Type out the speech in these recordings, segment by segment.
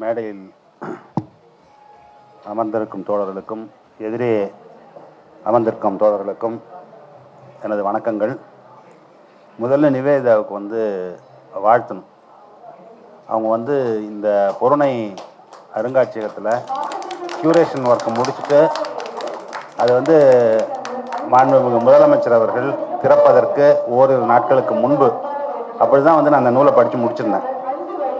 மேடையில் அமர்ந்திருக்கும் தோழர்களுக்கும் எதிரே அமர்ந்திருக்கும் தோழர்களுக்கும் எனது வணக்கங்கள். முதல்ல நிவேதாவுக்கு வந்து வாழ்த்தணும். அவங்க வந்து இந்த பொருணை அருங்காட்சியகத்தில் கியூரேஷன் ஒர்க்கை முடிச்சுட்டு அது வந்து மாண்புமிகு முதலமைச்சர் அவர்கள் திறப்பதற்கு ஓரிரு நாட்களுக்கு முன்பு அப்படி தான் வந்து நான் அந்த நூலை படித்து முடிச்சிருந்தேன்.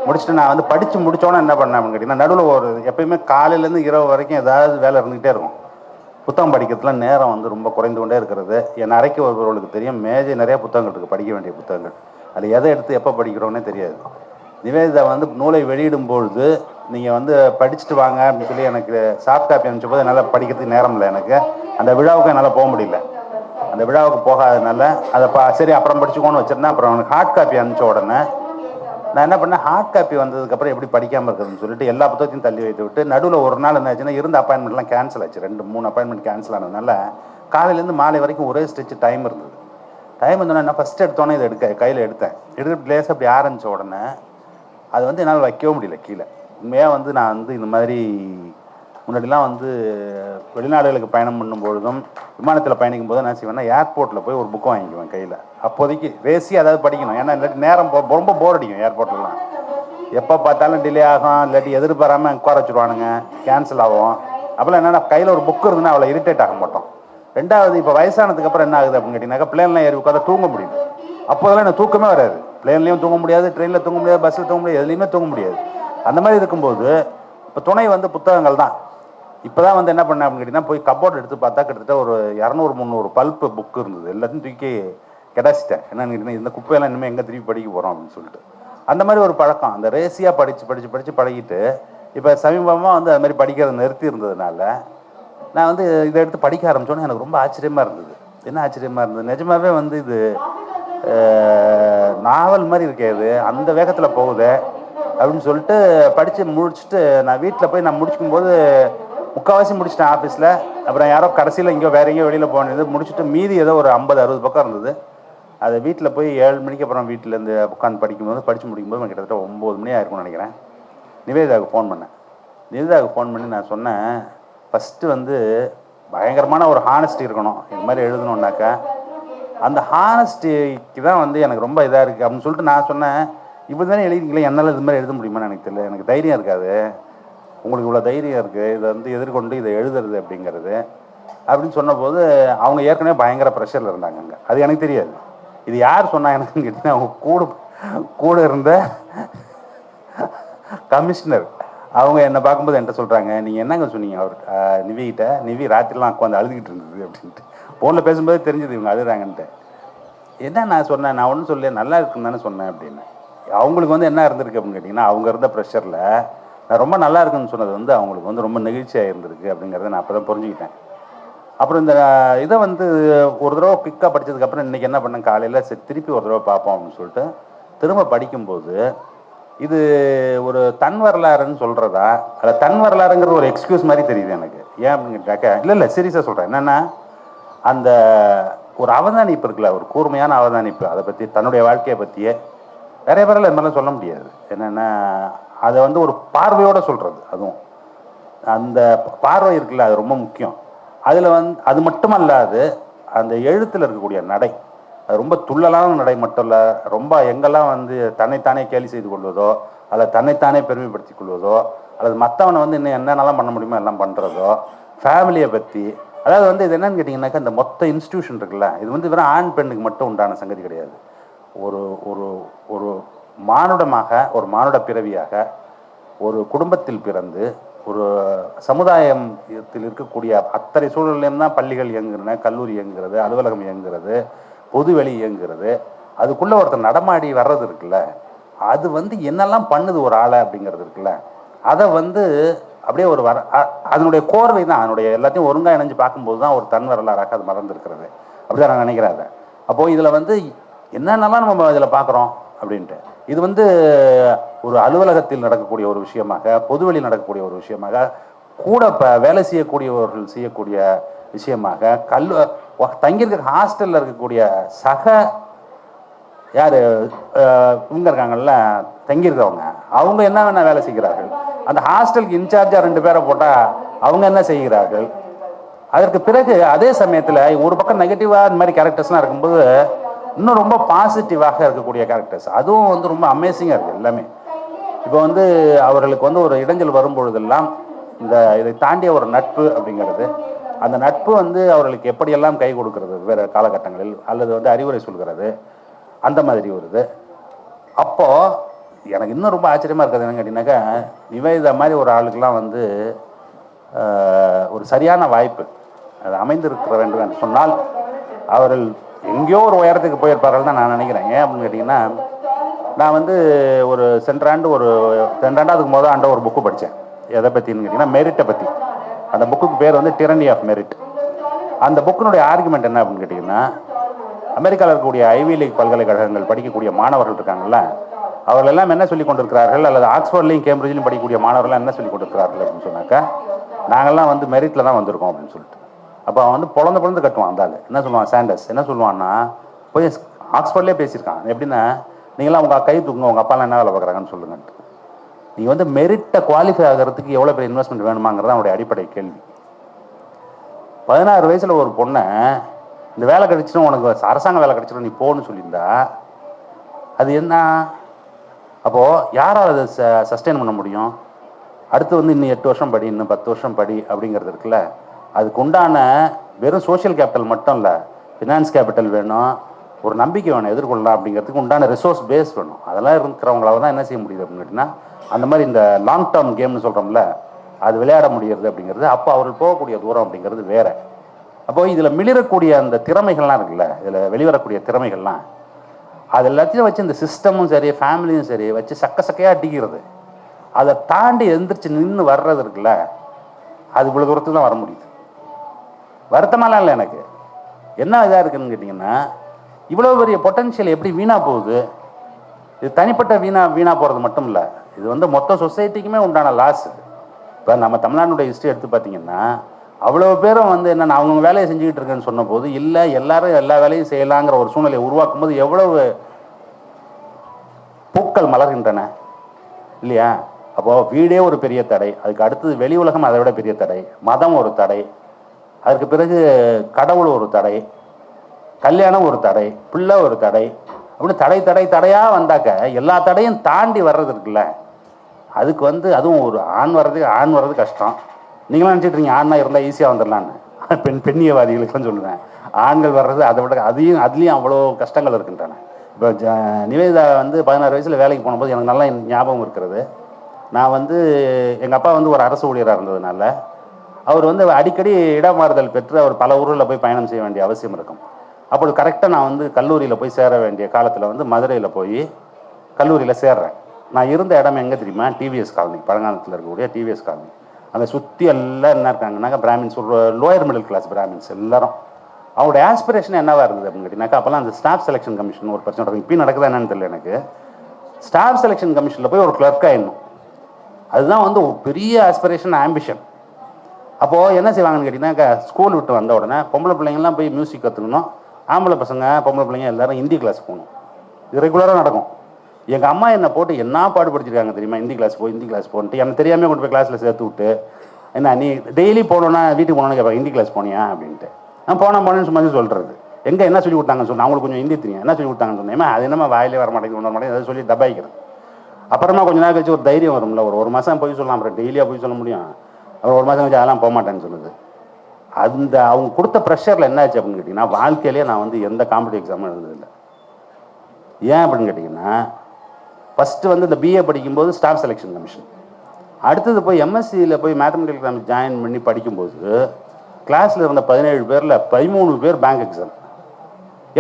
முடிச்சுட்டு நான் வந்து படித்து முடித்தோன்னே என்ன பண்ணேன் அப்படின்னு கேட்டிங்கன்னா நடுவில் ஒரு எப்பயுமே காலையிலேருந்து இரவு வரைக்கும் ஏதாவது வேலை இருந்துக்கிட்டே இருக்கும். புத்தகம் படிக்கிறதுல நேரம் வந்து ரொம்ப குறைந்து கொண்டே இருக்கிறது. என் அறைக்கு ஒருவர்களுக்கு தெரியும். மேஜை நிறைய புத்தகங்கள் இருக்குது படிக்க வேண்டிய புத்தகங்கள். அது எதை எடுத்து எப்போ படிக்கிறோன்னே தெரியாது. நிவேதிதா வந்து நூலை வெளியிடும் பொழுது நீங்கள் வந்து படிச்சுட்டு வாங்க அப்படின்னு சொல்லி எனக்கு சாஃப்ட் காப்பி அனுப்பிச்ச போது என்னால் படிக்கிறதுக்கு நேரம் இல்லை எனக்கு. அந்த விழாவுக்கு என்னால் போக முடியல. அந்த விழாவுக்கு போகாதனால அதை பா சரி அப்புறம் படிச்சுக்கோன்னு வச்சிருந்தேன். அப்புறம் எனக்கு ஹார்ட் காப்பி அனுப்பிச்ச உடனே நான் என்ன பண்ணேன்? ஹார்ட் காப்பி வந்ததுக்கப்புறம் எப்படி படிக்காமல் இருக்குதுன்னு சொல்லிட்டு எல்லா புத்தகத்தையும் தள்ளி வைத்து விட்டு நடுவில் ஒரு நாள் என்ன ஆச்சுன்னா இருந்த அப்பாயின்மெண்ட்லாம் கேன்சல் ஆச்சு. ரெண்டு மூணு அப்பாயின்மெண்ட் கேன்சல் ஆனதுனால காலையிலேருந்து மாலை வரைக்கும் ஒரே ஸ்டிச் டைம் இருந்தது. டைம் இருந்தோன்னே நான் ஃபஸ்ட் எடுத்தோன்னே இதை எடுக்க கையில் எடுத்தேன். எடுத்து லேஸ் அப்படி ஆரம்பித்த உடனே அது வந்து என்னால் வைக்கவும் முடியல கீழே. உண்மையாக வந்து நான் வந்து இந்த மாதிரி முன்னாடிலாம் வந்து வெளிநாடுகளுக்கு பயணம் பண்ணும்பொழுதும் விமானத்தில் பயணிக்கும் போது என்ன செய்வேன்னா ஏர்போர்ட்டில் போய் ஒரு புக்கு வாங்கிக்குவேன் கையில். அப்போதைக்கு ரேசி அதாவது படிக்கணும். ஏன்னா இல்லாட்டி நேரம் போ- ரொம்ப போர் அடிக்கும் ஏர்போர்ட்லலாம் எப்போ பார்த்தாலும் டிலே ஆகும் இல்லாட்டி எதிர்பாராமல் உட்கார வச்சுருவானுங்க கேன்சல் ஆகும் அப்போல்லாம் என்னென்னா கையில் ஒரு புக்கு இருந்துன்னா அவ்வளோ இரிட்டேட் ஆக மாட்டோம். ரெண்டாவது இப்போ வயசானதுக்கு அப்புறம் என்ன ஆகுது அப்படின்னு கேட்டிங்கனாக்கா பிளேன்லாம் ஏறி உட்காந்து தூங்க முடியும். அப்போதெல்லாம் எனக்கு தூக்கமே வராது. பிளேன்லேயும் தூங்க முடியாது ட்ரெயினில் தூங்க முடியாது பஸ்ஸில் தூங்க முடியாது எதுலேயுமே தூங்க முடியாது. அந்த மாதிரி இருக்கும்போது இப்போ துணை வந்து புத்தகங்கள் தான். இப்போ தான் வந்து என்ன பண்ணேன் அப்படின்னு கேட்டிங்கன்னா போய் கப்போர்ட் எடுத்து பார்த்தா கிட்டத்தட்ட ஒரு இரநூறு முந்நூறு பல்ப்பு புக்கு இருந்தது. எல்லாத்தையும் தூக்கி கிடச்சிட்டேன். என்னன்னு கேட்டிங்கன்னா இந்த குப்பையெல்லாம் இனிமேல் எங்கே திருப்பி படிக்க போகிறோம் அப்படின்னு சொல்லிட்டு. அந்த மாதிரி ஒரு பழக்கம். அந்த ரேசியாக படித்து படித்து படித்து பழகிட்டு இப்போ சமீபமாக வந்து அது மாதிரி படிக்கிறத நிறுத்தி இருந்ததுனால நான் வந்து இதை எடுத்து படிக்க ஆரம்பிச்சோன்னே எனக்கு ரொம்ப ஆச்சரியமாக இருந்தது. என்ன ஆச்சரியமாக இருந்தது? நிஜமாவே வந்து இது நாவல் மாதிரி இருக்கே இது. அந்த வேகத்தில் போகுது அப்படின்னு சொல்லிட்டு படித்து முடிச்சுட்டு நான் வீட்டில் போய் நான் முடிச்சுக்கும் போது முக்கால்வாசி முடிச்சிட்டேன் ஆஃபீஸில் அப்புறம் யாரோ கடைசியில் எங்கேயோ வேற எங்கேயோ வெளியில் போனது முடிச்சுட்டு மீதி ஏதோ ஒரு ஐம்பது அறுபது பக்கம் இருந்தது. அதை வீட்டில் போய் ஏழு மணிக்கு அப்புறம் வீட்டிலேருந்து உட்காந்து படிக்கும்போது படித்து முடிக்கும்போது கிட்டத்தட்ட ஒம்பது மணி ஆயிருக்கும்னு நினைக்கிறேன். நிவேதாவுக்கு ஃபோன் பண்ணேன். நிவேதாவுக்கு ஃபோன் பண்ணி நான் சொன்னேன் ஃபஸ்ட்டு வந்து பயங்கரமான ஒரு ஹானஸ்டி இருக்கணும். இது மாதிரி எழுதணுன்னாக்கா அந்த ஹானஸ்டிக்கு தான் வந்து எனக்கு ரொம்ப இதாக இருக்குது அப்படின்னு சொல்லிட்டு நான் சொன்னேன் இப்படி தானே எழுதிங்களே என்னால் இது மாதிரி எழுத முடியுமான்னு எனக்கு தெரியல. எனக்கு தைரியம் இருக்காது. உங்களுக்கு இவ்வளோ தைரியம் இருக்குது இதை வந்து எதிர்கொண்டு இதை எழுதுறது அப்படிங்கிறது அப்படின்னு சொன்னபோது அவங்க ஏற்கனவே பயங்கர ப்ரெஷரில் இருந்தாங்க அங்கே. அது எனக்கு தெரியாது. இது யார் சொன்னா எனக்கு கேட்டீங்கன்னா அவங்க கூட கூட இருந்த கமிஷனர் அவங்க என்னை பார்க்கும்போது என்கிட்ட சொல்கிறாங்க நீங்கள் என்னங்க சொன்னீங்க அவர் நிவிகிட்ட? நிவி ராத்திரிலாம் உட்காந்து அழுதுகிட்டு இருந்தது அப்படின்ட்டு. ஃபோனில் பேசும்போது தெரிஞ்சது இவங்க அழுகிறாங்கன்ட்டு என்ன நான் சொன்னேன்? நான் ஒன்றும் சொல்ல நல்லா இருக்குன்னு தானே சொன்னேன் அப்படின்னு. அவங்களுக்கு வந்து என்ன இருந்திருக்கு அப்படின்னு கேட்டிங்கன்னா அவங்க இருந்த ப்ரெஷரில் நான் ரொம்ப நல்லா இருக்குன்னு சொன்னது வந்து அவங்களுக்கு வந்து ரொம்ப நெகிழ்ச்சியாக இருந்திருக்கு அப்படிங்கிறத நான் அப்போ தான் புரிஞ்சுக்கிட்டேன். அப்புறம் இந்த இதை வந்து ஒரு தடவை குயிக்காக படிச்சதுக்கப்புறம் இன்றைக்கி என்ன பண்ணேன்? காலையில் சரி திருப்பி ஒரு தடவை பார்ப்போம் அப்படின்னு சொல்லிட்டு திரும்ப படிக்கும்போது இது ஒரு தன் வரலாறுன்னு சொல்கிறதா அல்ல தன் வரலாறுங்கிறது ஒரு எக்ஸ்கியூஸ் மாதிரி தெரியுது எனக்கு. ஏன் அப்படின்னு கேட்டாக்க இல்லை இல்லை சீரியஸாக சொல்கிறேன் என்னென்னா அந்த ஒரு அவதானிப்பு இருக்குல்ல ஒரு கூர்மையான அவதானிப்பு அதை பற்றி தன்னுடைய வாழ்க்கையை பற்றியே நிறைய பேரால் இது மாதிரிலாம் சொல்ல முடியாது. என்னென்னா அதை வந்து ஒரு பார்வையோடு சொல்கிறது அதுவும். அந்த பார்வை இருக்குல்ல அது ரொம்ப முக்கியம். அதில் வந்து அது மட்டுமல்லாது அந்த எழுத்தில் இருக்கக்கூடிய நடை அது ரொம்ப துள்ளலான நடை மட்டும் இல்லை ரொம்ப எங்கெல்லாம் வந்து தன்னைத்தானே கேலி செய்து கொள்வதோ அல்லது தன்னைத்தானே பெருமைப்படுத்தி கொள்வதோ அல்லது மற்றவனை வந்து இன்னும் என்னென்னலாம் பண்ண முடியுமோ எல்லாம் பண்ணுறதோ ஃபேமிலியை பற்றி அதாவது வந்து இது என்னன்னு கேட்டிங்கன்னாக்கா இந்த மொத்த இன்ஸ்டியூஷன் இருக்குல்ல இது வந்து வெறும் ஆண் பெண்ணுக்கு மட்டும் உண்டான சங்கதி கிடையாது. ஒரு ஒரு ஒரு மானுடமாக ஒரு மானுட பிறவியாக ஒரு குடும்பத்தில் பிறந்து ஒரு சமுதாயத்தில் இருக்கக்கூடிய அத்தனை சூழல்லையும் தான் பள்ளிகள் இயங்குகிறன கல்லூரி இயங்குகிறது அலுவலகம் இயங்குகிறது பொதுவெளி இயங்குகிறது. அதுக்குள்ளே ஒருத்தர் நடமாடி வர்றது இருக்குல்ல அது வந்து என்னெல்லாம் பண்ணுது ஒரு ஆளை அப்படிங்கிறது இருக்குல்ல அதை வந்து அப்படியே ஒரு வர அதனுடைய கோர்வை தான் அதனுடைய எல்லாத்தையும் ஒருங்கா இணைஞ்சு பார்க்கும்போது தான் ஒரு தன் வரலாறாக அது மறந்துருக்கிறது. அப்படிதான் நான் நினைக்கிறேன் அப்போது இதில் வந்து என்னென்னலாம் நம்ம இதில் பார்க்குறோம்? அப்படின்ட்டு. இது வந்து ஒரு அலுவலகத்தில் நடக்கக்கூடிய ஒரு விஷயமாக பொதுவெளியில் நடக்கக்கூடிய ஒரு விஷயமாக கூட இப்போ வேலை செய்யக்கூடியவர்கள் செய்யக்கூடிய விஷயமாக கல் தங்கியிருக்க ஹாஸ்டலில் இருக்கக்கூடிய சக யார் இவங்க இருக்காங்கல்ல தங்கியிருக்கிறவங்க அவங்க என்ன வேணால் வேலை செய்கிறார்கள். அந்த ஹாஸ்டலுக்கு இன்சார்ஜாக ரெண்டு பேரை போட்டால் அவங்க என்ன செய்கிறார்கள்? அதற்கு பிறகு அதே சமயத்தில் ஒரு பக்கம் நெகட்டிவாக இந்த மாதிரி கேரக்டர்ஸ்லாம் இருக்கும்போது இன்னும் ரொம்ப பாசிட்டிவாக இருக்கக்கூடிய கேரக்டர்ஸ் அதுவும் வந்து ரொம்ப அமேசிங்காக இருக்குது எல்லாமே. இப்போ வந்து அவர்களுக்கு வந்து ஒரு இடைஞ்சல் வரும்பொழுதெல்லாம் இந்த இதை தாண்டிய ஒரு நட்பு அப்படிங்கிறது அந்த நட்பு வந்து அவர்களுக்கு எப்படியெல்லாம் கை கொடுக்கறது வேறு காலகட்டங்களில் அல்லது வந்து அறிவுரை சொல்கிறது அந்த மாதிரி வருது. அப்போது எனக்கு இன்னும் ரொம்ப ஆச்சரியமாக இருக்கிறது என்னன்னு கேட்டிங்கனாக்கா நிவேதா மாதிரி ஒரு ஆளுக்கெல்லாம் வந்து ஒரு சரியான வாய்ப்பு அது அமைந்திருக்க வேண்டும் என்று சொன்னால் அவர்கள் எங்கேயோ ஒரு உயரத்துக்கு போயிருப்பார்கள் தான் நான் நினைக்கிறேன். ஏன் அப்படின்னு கேட்டிங்கன்னா நான் வந்து ஒரு சென்றாண்டு ஒரு ரெண்டாண்டுக்கு முதல் ஆண்டு ஒரு புக்கு படித்தேன். எதை பற்றின்னு கேட்டிங்கன்னா மெரிட்டை பற்றி அந்த புக்குக்கு பேர் வந்து டிரனி ஆஃப் மெரிட் அந்த புக்கினுடைய ஆர்குமெண்ட் என்ன அப்படின்னு கேட்டிங்கன்னா அமெரிக்காவில் இருக்கக்கூடிய ஐவி லீக் பல்கலைக்கழகங்கள் படிக்கக்கூடிய மாணவர்கள் இருக்காங்கல்ல அவர்கள் எல்லாம் என்ன சொல்லி கொண்டிருக்கிறார்கள்? அல்லது ஆக்ஸ்போர்ட்லையும் கேம்பிரிட்ஜ்லையும் படிக்கக்கூடிய மாணவர்கள் என்ன சொல்லி கொண்டிருக்கிறார்கள் அப்படின்னு சொன்னாக்கா நாங்கள்லாம் வந்து மெரிட்டில் தான் வந்திருக்கோம் அப்படின்னு சொல்லிட்டு. அப்போ அவன் வந்து பிறந்த பிறந்து கட்டுவான் அந்த ஆள். என்ன சொல்லுவான் சாண்டர்ஸ்? என்ன சொல்லுவான்னா போய் ஆக்ஸ்ஃபோர்ட்லேயே பேசியிருக்கான். எப்படின்னா நீங்களாம் உங்கள் கை தூக்குங்க உங்கள் அப்பாலாம் என்ன வேலை பார்க்குறாங்கன்னு சொல்லுங்கன்ட்டு நீ வந்து மெரிட்டை குவாலிஃபை ஆகிறதுக்கு எவ்வளோ பெரிய இன்வெஸ்ட்மெண்ட் வேணுமாங்கிறது அவனுடைய அடிப்படை கேள்வி. பதினாறு வயசில் ஒரு பொண்ணை இந்த வேலை கிடைச்சிடும் உனக்கு அரசாங்க வேலை கிடைச்சிடும் நீ போன்னு சொல்லியிருந்தா அது என்ன? அப்போது யாரால் அதை சஸ்டெயின் பண்ண முடியும்? அடுத்து வந்து இன்னும் எட்டு வருஷம் படி இன்னும் பத்து வருஷம் படி அப்படிங்கிறது இருக்குல்ல? அதுக்கு உண்டான வெறும் சோஷியல் கேபிட்டல் மட்டும் இல்லை ஃபினான்ஸ் கேபிட்டல் வேணும் ஒரு நம்பிக்கை வேணும் எதிர்கொள்ளலாம் அப்படிங்கிறதுக்கு உண்டான ரிசோர்ஸ் பேஸ் வேணும். அதெல்லாம் இருக்கிறவங்களால தான் என்ன செய்ய முடியுது அப்படின்னு கேட்டிங்கன்னா அந்த மாதிரி இந்த லாங் டேர்ம் கேம்னு சொல்கிறோம்ல அது விளையாட முடியறது அப்படிங்கிறது அப்போ அவர்கள் போகக்கூடிய தூரம் அப்படிங்கிறது வேறு. அப்போது இதில் மிளிரக்கூடிய அந்த திறமைகள்லாம் இருக்குல்ல இதில் வெளிவரக்கூடிய திறமைகள்லாம் அது எல்லாத்தையும் வச்சு இந்த சிஸ்டமும் சரி ஃபேமிலியும் சரி வச்சு சக்க சக்கையாக அடிக்கிறது. அதை தாண்டி எந்திரிச்சு நின்று வர்றது இருக்குல்ல அது இவ்வளோ தூரத்துக்கு தான் வர முடியுது. வருத்தமாலாம் இல்லை எனக்கு. என்ன இதாக இருக்குதுன்னு கேட்டிங்கன்னா இவ்வளோ பெரிய பொட்டன்ஷியல் எப்படி வீணாக போகுது? இது தனிப்பட்ட வீணாக வீணாக போகிறது மட்டும் இல்லை. இது வந்து மொத்த சொசைட்டிக்குமே உண்டான லாஸ் இப்போ நம்ம தமிழ்நாட்டுடைய ஹிஸ்ட்ரி எடுத்து பார்த்தீங்கன்னா அவ்வளோ பேரும் வந்து என்ன அவங்கவுங்க வேலையை செஞ்சுக்கிட்டு இருக்கேன்னு சொன்னபோது இல்லை எல்லாரும் எல்லா வேலையும் செய்யலாங்கிற ஒரு சூழ்நிலையை உருவாக்கும் போது எவ்வளவு பூக்கள் மலர்கின்றன. இல்லையா? அப்போது வீடே ஒரு பெரிய தடை. அதுக்கு அடுத்தது வெளி உலகம் அதை விட பெரிய தடை. மதம் ஒரு தடை. அதற்கு பிறகு கடவுள் ஒரு தடை கல்யாணம் ஒரு தடை பிள்ளை ஒரு தடை அப்படின்னு தடை தடை தடையாக வந்தாக்க எல்லா தடையும் தாண்டி வர்றது இருக்குல்ல. அதுக்கு வந்து அதுவும் ஒரு ஆண் வர்றது ஆண் வர்றது கஷ்டம். நீங்களாம் நினச்சிட்டு இருக்கீங்க இருந்தால் ஈஸியாக வந்துடலான்னு பெண் பெண்ணியவாதிகளுக்குலாம் சொல்லுவேன். ஆண்கள் வர்றது அதை விட அதையும் அதுலேயும் அவ்வளோ கஷ்டங்கள் இருக்கின்றன. இப்போ ஜ நிவேதா வந்து பதினாறு வயசில் வேலைக்கு போனபோது எனக்கு நல்லா ஞாபகம் இருக்கிறது. நான் வந்து எங்கள் அப்பா வந்து ஒரு அரசு ஊழியராக இருந்ததுனால அவர் வந்து அடிக்கடி இடமாறுதல் பெற்று அவர் பல ஊர்களில் போய் பயணம் செய்ய வேண்டிய அவசியம் இருக்கும். அப்போது கரெக்டாக நான் வந்து கல்லூரியில் போய் சேர வேண்டிய காலத்தில் வந்து மதுரையில் போய் கல்லூரியில் சேர்றேன். நான் இருந்த இடம் எங்கே தெரியுமா? TVS colony. பழங்காலத்தில் இருக்கக்கூடிய டிவிஎஸ் காலனி. அங்கே சுற்றி எல்லாம் என்ன இருக்காங்கனாக்கா பிராமின்ஸ் ஒரு லோயர் மிடில் கிளாஸ் பிராமின்ஸ் எல்லாரும். அவங்களோட ஆஸ்பிரேஷன் என்னவா இருந்தது அப்படின்னு கேட்டிங்கனாக்கா அப்போல்லாம் அந்த ஸ்டாஃப் செலெக்ஷன் கமிஷன் ஒரு பிரச்சனை நடக்கும். இப்போ நடக்குதா என்னன்னு தெரியல எனக்கு. ஸ்டாஃப் செலெக்ஷன் கமிஷனில் போய் ஒரு கிளர்க்காக இன்னும் அதுதான் வந்து ஒரு பெரிய ஆஸ்பிரேஷன் ஆம்பிஷன் அப்போது என்ன செய்வாங்கன்னு கேட்டிங்கன்னாக்கா ஸ்கூல் விட்டு வந்த உடனே பொம்பளை பிள்ளைங்கலாம் போய் மியூசிக் கற்றுக்கணும் ஆம்பளை பசங்க பொம்பளை பிள்ளைங்க எல்லாரும் ஹிந்தி கிளாஸ் போகணும். இது ரெகுலராக நடக்கும். எங்கள் அம்மா என்னை போட்டு என்ன பாடுபடுத்திருக்காங்க தெரியுமா? ஹிந்தி கிளாஸ் போய் ஹிந்தி கிளாஸ் போன்ட்டு. எனக்கு தெரியாமல் கொண்டு போய் கிளாஸில் சேர்த்து விட்டு என்ன நீ டெய்லி போனோன்னா வீட்டுக்கு போனோன்னு கேட்பாங்க ஹிந்தி கிளாஸ் போனியா? அப்படின்ட்டு. நான் போனால் போனேன்னு சும்மா சொல்கிறது எங்கே என்ன சொல்லி கொடுத்தாங்கன்னு சொன்னேன் அவங்களுக்கு கொஞ்சம் ஹிந்தி தெரியும். என்ன சொல்லி கொடுத்தாங்கன்னு சொன்னேன் அது என்னமா வாயிலே வர மாட்டேங்குது ஒன்று வர மாட்டேங்குது. அதை சொல்லி தபாய்க்கிறேன் அப்புறமா கொஞ்ச நாள் கழிச்சு ஒரு தைரியம் வரும்ல ஒரு ஒரு மாதம் போய் சொல்லலாம் அப்புறம் டெய்லியாக போய் சொல்ல முடியும். அப்புறம் ஒரு மாதம் கழிச்சு அதெல்லாம் போக மாட்டேன்னு சொல்லுது. அந்த அவங்க கொடுத்த ப்ரெஷரில் என்ன ஆச்சு அப்படின்னு கேட்டிங்கன்னா வாழ்க்கையிலேயே நான் வந்து எந்த காம்படிட்டிவ் எக்ஸாமும் எழுந்ததில்லை ஏன் அப்படின்னு கேட்டிங்கன்னா ஃபஸ்ட்டு வந்து இந்த பிஏ படிக்கும்போது ஸ்டாஃப் செலெக்ஷன் கமிஷன் அடுத்தது போய் எம்எஸ்சியில் போய் மேத்தமெட்டிக்கல் எக்ஸாம் ஜாயின் பண்ணி படிக்கும்போது கிளாஸில் இருந்த பதினேழு பேரில் பதிமூணு பேர் பேங்க் எக்ஸாம்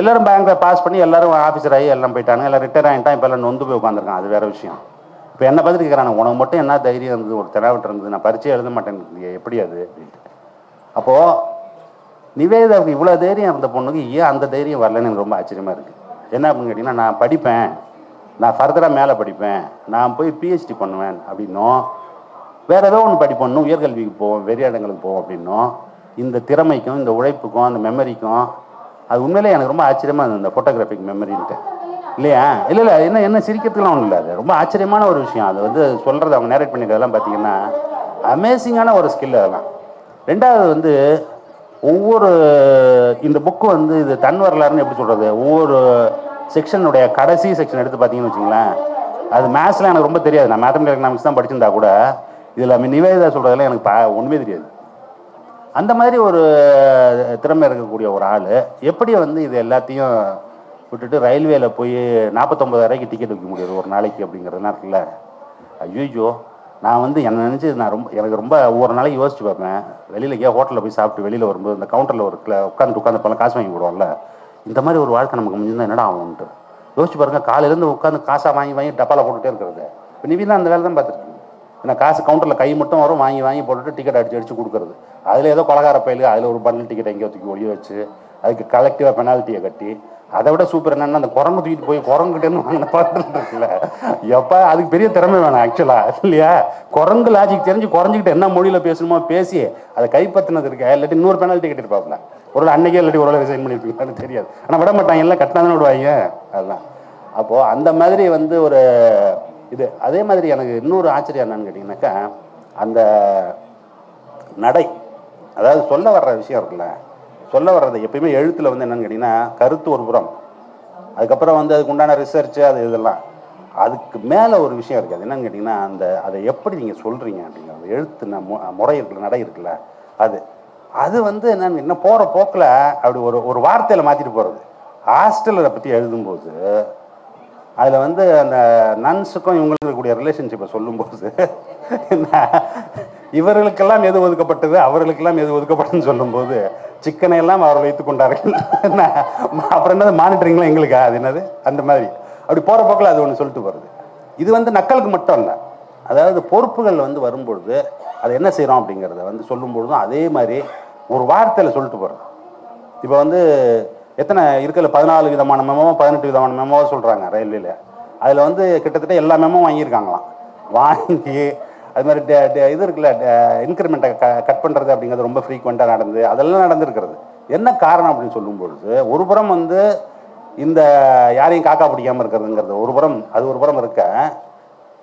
எல்லோரும் பேங்க்கில் பாஸ் பண்ணி எல்லாரும் ஆஃபீஸர் ஆகி எல்லாம் போயிட்டாங்க. எல்லாம் ரிட்டையர் ஆகிட்டான் இப்போ எல்லாம் நொந்து போய் உட்காந்துருக்கான் அது வேற விஷயம். இப்போ என்ன பார்த்துட்டு கேட்குறாங்க உனக்கு மட்டும் என்ன தைரியம் இருந்தது ஒரு திராவிட்டு இருந்தது நான் பரிச்சை எழுத மாட்டேன். எப்படி அது? அப்படின்ட்டு அப்போது நிவேதாவுக்கு இவ்வளோ தைரியம் இருந்த பொண்ணுக்கு ஏன் அந்த தைரியம் வரலன்னு எனக்கு ரொம்ப ஆச்சரியமாக இருக்குது என்ன அப்படின்னு கேட்டிங்கன்னா நான் படிப்பேன். நான் ஃபர்தராக மேலே படிப்பேன். நான் போய் பிஹெச்டி பண்ணுவேன் அப்படின்னும். வேற ஏதோ ஒன்று படிப்போம். உயர்கல்விக்கு போவோம். வெறிய இடங்களுக்கு போவோம் அப்படின்னும். இந்த திறமைக்கும் இந்த உழைப்புக்கும் அந்த மெமரிக்கும் அது உண்மையிலே எனக்கு ரொம்ப ஆச்சரியமாக இருந்தது இந்த ஃபோட்டோகிராஃபிக் மெமரின்ட்டு இல்லையா? இல்லை இல்லை என்ன என்ன சிரிக்கிறதுக்குலாம் ஒன்றும் இல்லை. அது ரொம்ப ஆச்சரியமான ஒரு விஷயம். அது வந்து சொல்கிறது அவங்க நேரேட் பண்ணிக்கிறதெல்லாம் பார்த்தீங்கன்னா அமேசிங்கான ஒரு ஸ்கில் அதெல்லாம். ரெண்டாவது வந்து ஒவ்வொரு இந்த புக்கு வந்து இது தன் வரலாறுன்னு எப்படி சொல்கிறது ஒவ்வொரு செக்ஷனுடைய கடைசி செக்ஷன் எடுத்து பார்த்தீங்கன்னு வச்சுங்களேன் அது மேத்ஸ்லாம் எனக்கு ரொம்ப தெரியாது. நான் மேத்தமெட்டிக் எக்கனாமிக்ஸ் தான் படிச்சிருந்தா கூட இதில் நிவேதா சொல்கிறதெல்லாம் எனக்கு பா ஒன்றுமே தெரியாது. அந்த மாதிரி ஒரு திறமை இருக்கக்கூடிய ஒரு ஆள் எப்படி வந்து இது எல்லாத்தையும் விட்டுட்டு ரயில்வேல போய் நாற்பத்தொம்பதாயிரூபாய்க்கு டிக்கெட் வைக்க முடியாது ஒரு நாளைக்கு அப்படிங்கிறதுலாம் இருக்குல்ல ஐயோ நான் வந்து என்ன நினச்சி நான் ரொம்ப எனக்கு ரொம்ப ஒவ்வொரு நாளைக்கு யோசிச்சு பார்ப்பேன். வெளியில் எங்கேயா ஹோட்டலில் போய் சாப்பிட்டு வெளியில் வரும்போது இந்த கவுண்டரில் ஒரு உட்காந்து உட்காந்து போல காசு வாங்கி விடுவோம்ல இந்த மாதிரி ஒரு வாழ்க்கை நமக்கு முடிஞ்சிருந்தா என்னடா ஆகும்ன்ட்டு. யோசிச்சு பாருங்க காலையிலேருந்து உட்காந்து காசாக வாங்கி வாங்கி டப்பாவில் போட்டுட்டே இருக்கிறது. இப்போ நிவிதா அந்த வேலை தான் பார்த்துருக்கீங்க ஏன்னா காசு கவுண்டரில் கை மட்டும் வரும் வாங்கி வாங்கி போட்டுட்டு டிக்கெட் அடிச்சு அடிச்சு கொடுக்குறது. அதில் ஏதோ கொலகார பயிலுக்கு அதில் ஒரு பண்டில் டிக்கெட் எங்கேயோ தூக்கி ஒழிய வச்சு அதுக்கு கலெக்டிவாக பெனால்ட்டியை கட்டி அதை விட சூப்பர் என்னன்னா அந்த குரங்கு தூக்கிட்டு போய் குரங்குட்டேன்னு வாங்கின பாட்டு இருக்குல்ல. எப்பா அதுக்கு பெரிய திறமை வேணும் ஆக்சுவலா இல்லையா? குரங்கு லாஜிக் தெரிஞ்சு குறைஞ்சிக்கிட்டு என்ன மொழியில் பேசணுமோ பேசி அதை கைப்பற்றினது இருக்கா? இல்லாட்டி இன்னொரு பெனால்ட்டி கட்டிருப்பாப்ல ஒரு அன்னைக்கே இல்லாட்டி ஒரு ரிசைன் பண்ணியிருப்பீங்கன்னு தெரியாது. ஆனால் விட மாட்டாங்க எல்லாம் கட்டினா விடுவாங்க. அதெல்லாம் அப்போது அந்த மாதிரி வந்து ஒரு இது அதே மாதிரி எனக்கு இன்னொரு ஆச்சரியம் என்னன்னு கேட்டிங்கனாக்கா அந்த நடை அதாவது சொல்ல வர்ற விஷயம் இருக்குல்ல சொல்ல வர்றது எப்பயுமே எழுத்தில் வந்து என்னன்னு கேட்டிங்கன்னா கருத்து ஒரு புறம். அதுக்கப்புறம் வந்து அதுக்கு உண்டான ரிசர்ச்சு அது இதெல்லாம். அதுக்கு மேலே ஒரு விஷயம் இருக்குது அது என்னன்னு கேட்டிங்கன்னா அந்த அதை எப்படி நீங்கள் சொல்கிறீங்க அப்படிங்கிறது எழுத்து மு- முறை இருக்குல்ல நடை இருக்குல்ல அது. அது வந்து என்னன்னு இன்னும் போகிற போக்கில் அப்படி ஒரு ஒரு வார்த்தையில் மாற்றிட்டு போகிறது ஹாஸ்டலரை பற்றி எழுதும்போது அதில் வந்து அந்த நன்ஸுக்கும் இவங்களுக்கு இருக்கக்கூடிய ரிலேஷன்ஷிப்பை சொல்லும்போது இவர்களுக்கெல்லாம் எது ஒதுக்கப்பட்டது? அவர்களுக்கெல்லாம் எது ஒதுக்கப்பட்டதுன்னு சொல்லும்போது சிக்கனை எல்லாம் அவர்கள் வைத்துக் கொண்டார்கள். அப்புறம் என்னது? மானிட்டரிங்லாம் எங்களுக்கா அது என்னது? அந்த மாதிரி. அப்படி போகிற போக்கில் அது ஒன்று சொல்லிட்டு வருது இது வந்து நக்கலுக்கு மட்டும் இல்லை அதாவது பொறுப்புகள் வந்து வரும்பொழுது அதை என்ன செய்கிறோம் அப்படிங்கிறத வந்து சொல்லும்பொழுதும் அதே மாதிரி ஒரு வார்த்தையில் சொல்லிட்டு போகிறது இப்போ வந்து எத்தனை இருக்கிற பதினாலு விதமான மெமோ பதினெட்டு விதமான மெமோ சொல்கிறாங்க ரயில்வேல. அதில் வந்து கிட்டத்தட்ட எல்லா மெமோ வாங்கியிருக்காங்களாம். வாங்கி அது மாதிரி டே- டே- இது இருக்குல்ல இன்க்ரிமெண்ட்டை க கட் பண்ணுறது அப்படிங்கிறது ரொம்ப ஃப்ரீக்வெண்ட்டாக நடந்து அதெல்லாம் நடந்திருக்கிறது. என்ன காரணம் அப்படின்னு சொல்லும் பொழுது ஒரு புறம் வந்து இந்த யாரையும் காக்கா பிடிக்காமல் இருக்கிறதுங்கிறது ஒரு புறம் அது ஒரு புறம் இருக்க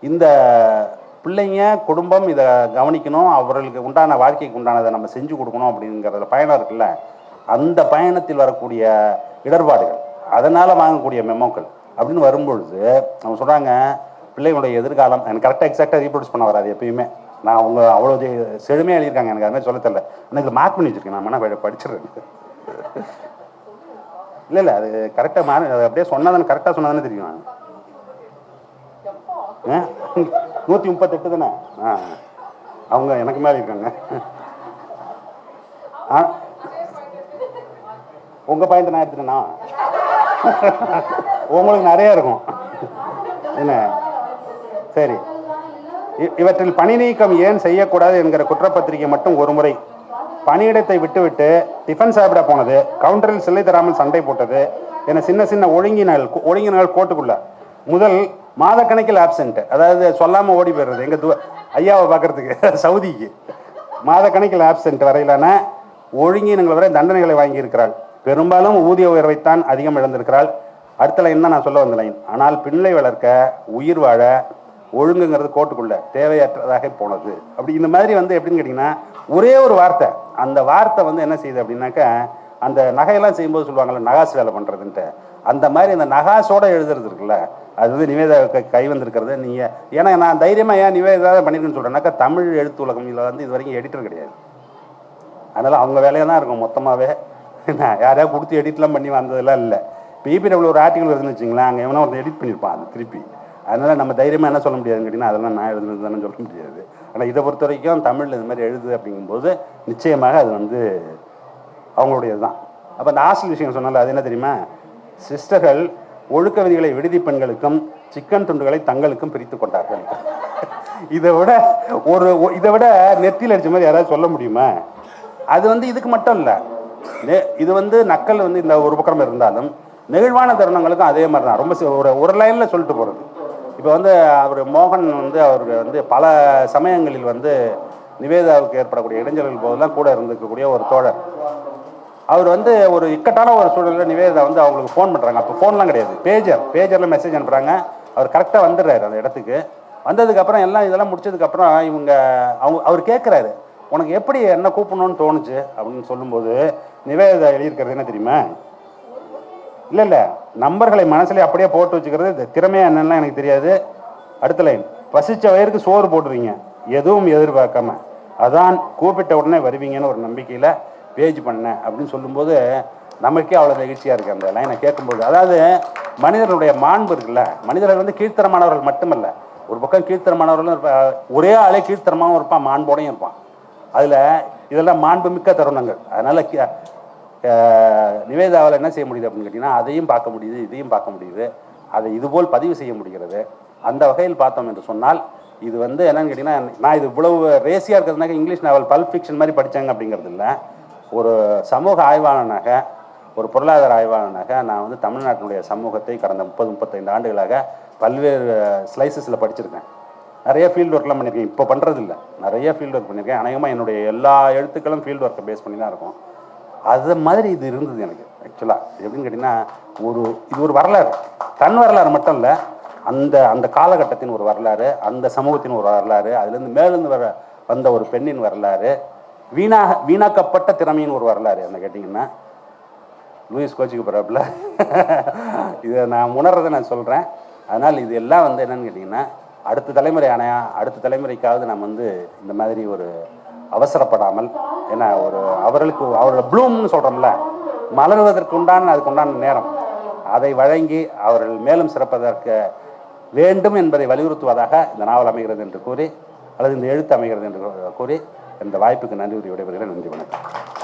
இந்த பிள்ளைங்க குடும்பம் இதை கவனிக்கணும் அவர்களுக்கு உண்டான வாழ்க்கைக்கு உண்டானதை நம்ம செஞ்சு கொடுக்கணும் அப்படிங்கிறதுல பயணம் இருக்குல்ல அந்த பயணத்தில் வரக்கூடிய இடர்பாடுகள் அதனால் வாங்கக்கூடிய மெமோக்கள் அப்படின்னு வரும்பொழுது அவங்க சொல்கிறாங்க பிள்ளைகளுடைய எதிர்காலம் எனக்கு கரெக்டாக எக்ஸாக்டாக ரீப்ரொடியூஸ் பண்ண வராது எப்பயுமே. நான் அவங்க அவ்வளோ செழுமையாக எழுதியிருக்காங்க எனக்கு. அது மாதிரி சொல்ல தெரியல. எனக்கு மார்க் பண்ணி வச்சிருக்கேன் நான். வேணா படிச்சிடுறேன் இல்லை இல்லை அது கரெக்டாக மாறி அது அப்படியே சொன்னால் கரெக்டாக சொன்னாதானே தெரியும் ஆ? நூற்றி முப்பத்தெட்டு தானே? ஆ. அவங்க எனக்கு மேலே இருக்காங்க. ஆ? உங்கள் பாயிண்ட் நான் எடுத்துட்டேனா? உங்களுக்கு நிறைய இருக்கும். என்ன? சரி. இவற்றில் பணி நீக்கம் ஏன் செய்யக்கூடாது என்கிற குற்றப்பத்திரிகை மட்டும் ஒரு முறை. பணியிடத்தை விட்டுவிட்டு டிஃபன் சாப்பிட போனது கவுண்டரில் சிலை தராமல் சண்டை போட்டது என சின்ன சின்ன ஒழுங்கினால் ஒழுங்கினால் கோட்டுக்குள்ள. முதல் மாதக்கணக்கில் ஆப்சென்ட் அதாவது சொல்லாமல் ஓடி போயிடுறது எங்கள் து ஐயாவை பார்க்கறதுக்கு சவுதிக்கு. மாதக்கணக்கில் ஆப்சென்ட் வரையிலான ஒழுங்கினங்கள் வரை தண்டனைகளை வாங்கியிருக்கிறாள். பெரும்பாலும் ஊதிய உயர்வைத்தான் அதிகம் இழந்திருக்கிறாள். அடுத்த லைன் தான் நான் சொல்ல வந்த லைன் ஆனால் பிள்ளை வளர்க்க உயிர் வாழ ஒழுங்குங்கிறது கோட்டுக்குள்ள தேவையற்றதாக போனது. அப்படி இந்த மாதிரி வந்து எப்படின்னு கேட்டிங்கன்னா ஒரே ஒரு வார்த்தை அந்த வார்த்தை வந்து என்ன செய்யுது அப்படின்னாக்கா அந்த நகையெல்லாம் செய்யும்போது சொல்லுவாங்கள்ல நகாசு வேலை பண்ணுறதுன்ட்டு அந்த மாதிரி அந்த நகாசோட எழுதுறது இருக்குல்ல அது வந்து நிவேதா கை வந்திருக்கிறது நீங்கள் ஏன்னா நான் தைரியமாக ஏன் நிவேதா பண்ணியிருக்கேன்னு சொல்கிறேன்னாக்கா தமிழ் எழுத்து உலகம் இதில் வந்து இது வரைக்கும் எடிட்டர் கிடையாது. அதனால் அவங்க வேலையாக தான் இருக்கும் மொத்தமாகவே நான் யாரையா கொடுத்து எடிட்லாம் பண்ணி வந்ததெல்லாம் இல்லை. பிபி இபிடபிள்யூ ஒரு ஆர்டிகல் வருதுன்னு அங்கே எவனோ ஒருத்தன் எடிட் பண்ணியிருப்பான் அது திருப்பி. அதனால் நம்ம தைரியமாக என்ன சொல்ல முடியாதுன்னு கேட்டிங்கன்னா அதெல்லாம் நான் எழுதுனது தானே சொல்ல முடியாது. ஆனால் இதை பொறுத்த வரைக்கும் தமிழில் இது மாதிரி எழுது அப்படிங்கும்போது நிச்சயமாக அது வந்து அவங்களுடையது தான் அப்போ அந்த ஹாஸ்டல் விஷயம் சொன்னால அது என்ன தெரியுமா? சிஸ்டர்கள் ஒழுக்க விதிகளை விடுதி பெண்களுக்கும் சிக்கன் துண்டுகளை தங்களுக்கும் பிரித்து கொண்டார்கள். இதை விட ஒரு இதை விட நெத்தியில் அடித்த மாதிரி யாராவது சொல்ல முடியுமா? அது வந்து இதுக்கு மட்டும் இல்லை. இது வந்து நக்கல் வந்து இந்த ஒரு பக்கம் இருந்தாலும் நெகிழ்வான தருணங்களுக்கும் அதே மாதிரி தான் ரொம்ப ஒரு ஒரு லைனில் சொல்லிட்டு போகிறது இப்போ வந்து அவர் மோகன் வந்து அவர் வந்து பல சமயங்களில் வந்து நிவேதாவுக்கு ஏற்படக்கூடிய இடைஞ்சல்கள் போதெல்லாம் கூட இருந்திருக்கக்கூடிய ஒரு தோழர். அவர் வந்து ஒரு இக்கட்டான ஒரு சூழலில் நிவேதா வந்து அவங்களுக்கு ஃபோன் பண்ணுறாங்க அப்போ ஃபோன்லாம் கிடையாது. பேஜர் பேஜரில் மெசேஜ் அனுப்புகிறாங்க அவர் கரெக்டாக வந்துடுறாரு அந்த இடத்துக்கு. வந்ததுக்கப்புறம் எல்லாம் இதெல்லாம் முடிச்சதுக்கப்புறம் இவங்க அவங்க அவர் கேட்குறாரு உனக்கு எப்படி என்ன கூப்பிடணும்னு தோணுச்சு? அப்படின்னு சொல்லும்போது நிவேதா எழுதியிருக்கிறது என்ன தெரியுமா? இல்லை இல்லை. நம்பர்களை மனசுல அப்படியே போட்டு வச்சுக்கிறது திறமையாக திறமையா எனக்கு தெரியாது. அடுத்த லைன் பசிச்ச வயிறுக்கு சோறு போட்டுருவீங்க எதுவும் எதிர்பார்க்காம. அதான் கூப்பிட்ட உடனே வருவீங்கன்னு ஒரு நம்பிக்கையில் பேஜ் பண்ணேன் அப்படின்னு சொல்லும்போது நமக்கே அவ்வளோ நெகிழ்ச்சியாக இருக்குது அந்த லைனை கேட்கும்போது. அதாவது மனிதர்களுடைய மாண்பு இருக்குல்ல. மனிதர்கள் வந்து கீழ்த்தரமானவர்கள் மட்டுமல்ல. ஒரு பக்கம் கீழ்த்தரமானவர்களும் இருப்பா ஒரே ஆளே கீழ்த்தரமாகவும் இருப்பான் மாண்போடையும் இருப்பான். அதில் இதெல்லாம் மாண்புமிக்க தருணங்கள். அதனால் நிவேதாவில் என்ன செய்ய முடியுது அப்படின்னு கேட்டிங்கன்னா அதையும் பார்க்க முடியுது இதையும் பார்க்க முடியுது. அதை இதுபோல் பதிவு செய்ய முடிகிறது. அந்த வகையில் பார்த்தோம் என்று சொன்னால் இது வந்து என்னன்னு கேட்டிங்கன்னா நான் இது இவ்வளவு ரேசியாக இருக்கிறதுனாக்க இங்கிலீஷ் நாவல் பல்ப் ஃபிக்ஷன் மாதிரி படித்தாங்க அப்படிங்கிறது இல்லை. ஒரு சமூக ஆய்வாளனாக ஒரு பொருளாதார ஆய்வாளனாக நான் வந்து தமிழ்நாட்டினுடைய சமூகத்தை கடந்த முப்பது முப்பத்தைந்து ஆண்டுகளாக பல்வேறு ஸ்லைசஸில் படிச்சிருக்கேன். நிறைய ஃபீல்டு ஒர்க்லாம் பண்ணியிருக்கேன். இப்போ பண்ணுறதில்ல நிறைய ஃபீல்டு ஒர்க் பண்ணியிருக்கேன். அநேகமாக என்னுடைய எல்லா எழுத்துக்களும் ஃபீல்டு ஒர்க்கை பேஸ் பண்ணி தான் இருக்கும். அது மாதிரி இது இருந்தது எனக்கு ஆக்சுவலாக எப்படின்னு கேட்டிங்கன்னா ஒரு இது ஒரு வரலாறு. தன் வரலாறு மட்டும் இல்லை அந்த அந்த காலகட்டத்தின் ஒரு வரலாறு அந்த சமூகத்தின் ஒரு வரலாறு அதுலேருந்து மேலிருந்து வர வந்த ஒரு பெண்ணின் வரலாறு வீணாக வீணாக்கப்பட்ட திறமையின் ஒரு வரலாறு என்ன கேட்டிங்கன்னா லூயிஸ் கோச்சிக்கு போகிறாப்புல இதை நான் உணர்றதை நான் சொல்கிறேன் அதனால் இது எல்லாம் வந்து என்னென்னு கேட்டிங்கன்னா அடுத்த தலைமுறை ஆணையா அடுத்த தலைமுறைக்காவது நம்ம வந்து இந்த மாதிரி ஒரு அவசரப்படாமல் ஏன்னா ஒரு அவர்களுக்கு அவரோட ப்ளூம்னு சொல்கிறோம்ல மலர்வதற்கு உண்டான அதுக்கு உண்டான நேரம். அதை வழங்கி அவர்கள் மேலும் சிறப்பதற்கு வேண்டும் என்பதை வலியுறுத்துவதாக இந்த நாவல் அமைகிறது என்று கூறி அல்லது இந்த எழுத்து அமைகிறது என்று கூறி இந்த வாய்ப்புக்கு நன்றி கூறி விடைபெறுகிறேன். நன்றி வணக்கம்.